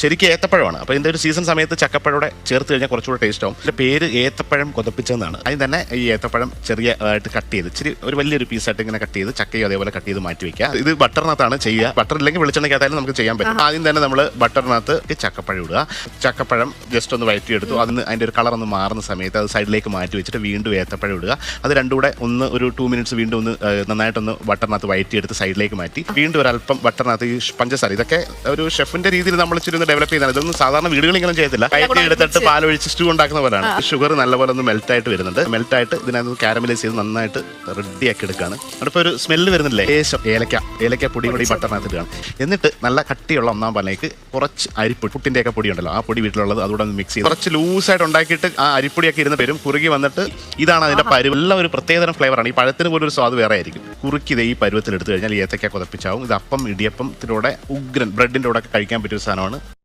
ശരിക്കും ഏത്തപ്പഴമാണ്. അപ്പോൾ ഇതിന്റെ ഒരു സീസൺ സമയത്ത് ചക്കപ്പഴോടെ ചേർത്ത് കഴിഞ്ഞാൽ കുറച്ചുകൂടെ ടേസ്റ്റ് ആവും. പേര് ഏത്തപ്പഴം കൊതപ്പിച്ചതെന്നാണ്. അതിന് തന്നെ ഈ ഏത്തപ്പഴം ചെറിയ ആയിട്ട് കട്ട് ചെയ്ത് ഇച്ചിരി ഒരു വലിയൊരു പീസായിട്ട് ഇങ്ങനെ കട്ട് ചെയ്ത് ചക്കയും അതേപോലെ കട്ട് ചെയ്ത് മാറ്റി വെക്കുക. ഇത് ബട്ടറിനകത്താണ് ചെയ്യുക. ബട്ടർ ഇല്ലെങ്കിൽ വെളിച്ചെണ്ണയ്ക്കകത്തായാലും നമുക്ക് ചെയ്യാൻ പറ്റും. ആദ്യം തന്നെ നമ്മൾ ബട്ടറിനകത്ത് ചക്കപ്പഴം ഇടുക. ചക്കപ്പഴം ജസ്റ്റ് ഒന്ന് വഴറ്റിയെടുത്തു അതിന് അതിന്റെ ഒരു കളർ ഒന്ന് മാറുന്ന സമയത്ത് അത് സൈഡിലേക്ക് മാറ്റി വെച്ചിട്ട് വീണ്ടും ഏത്തപ്പഴം ഇടുക. അത് രണ്ടും കൂടെ ഒന്ന് ഒരു ടു മിനിറ്റ്സ് വീണ്ടും ഒന്ന് നന്നായിട്ടൊന്ന് ബട്ടറിനകത്ത് വഴറ്റിയെടുത്ത് സൈഡിലേക്ക് മാറ്റി. വീണ്ടും ഒരല്പം ബട്ടറിനകത്ത് ഈ പഞ്ചസാര ഇതൊക്കെ ഒരു ഷെഫിന്റെ രീതിയിൽ നമ്മൾ ഇച്ചിരി ഡെവലപ്പ് ചെയ്താണ്. ഇതൊന്നും സാധാരണ വീടുകളിൽ ഇങ്ങനെ ചെയ്യത്തില്ല കയറ്റി എടുത്തിട്ട് പാലൊഴിച്ച് സ്റ്റൂ ഉണ്ടാക്കുന്ന പോലെയാണ്. ഷുഗർ നല്ലപോലെ ഒന്ന് മെൽറ്റ് ആയിട്ട് വരുന്നുണ്ട്. മെൽറ്റ് ആയിട്ട് ഇതിനകത്ത് കാരമലൈസ് ചെയ്ത് നന്നായിട്ട് റെഡിയാക്കി എടുക്കുകയാണ്. അപ്പോൾ ഒരു സ്മെല്ല് വരുന്നില്ലേ? ലേശം ഏലക്ക. ഏലക്ക പൊടി കൂടി ബട്ടറിനകത്ത് ഇടുകയാണ് എന്നിട്ട് നല്ല കട്ടിയുള്ള ഒന്നാം പാലേക്ക് കുറച്ച് അരിപ്പൊടി പുട്ടിന്റെ ഒക്കെ പൊടി ഉണ്ടല്ലോ ആ പൊടി വീട്ടിലുള്ളത് അതുകൂടെ ഒന്ന് മിക്സ് ചെയ്ത് കുറച്ച് ലൂസായിട്ട് ഉണ്ടാക്കിയിട്ട് ആ അരിപ്പൊടിയൊക്കെ ഇരുന്ന് വരും. കുറുകി വന്നിട്ട് ഇതാണ് അതിന്റെ പരുവ്. എല്ലാം ഒരു പ്രത്യേകതരം ഫ്ലേവറാണ് ഈ പഴത്തിന് പോലും ഒരു സ്വാദ് വേറെ ആയിരിക്കും. കുറുക്കി ഇത് ഈ പരുവത്തിൽ എടുത്തു കഴിഞ്ഞാൽ ഏത്തക്ക കുതപ്പിച്ചാവും. ഇത് അപ്പം ഇടിയപ്പത്തിലൂടെ ഉഗ്രൻ ബ്രെഡിന്റെ കൂടെ ഒക്കെ കഴിക്കാൻ പറ്റിയ സാധനമാണ്.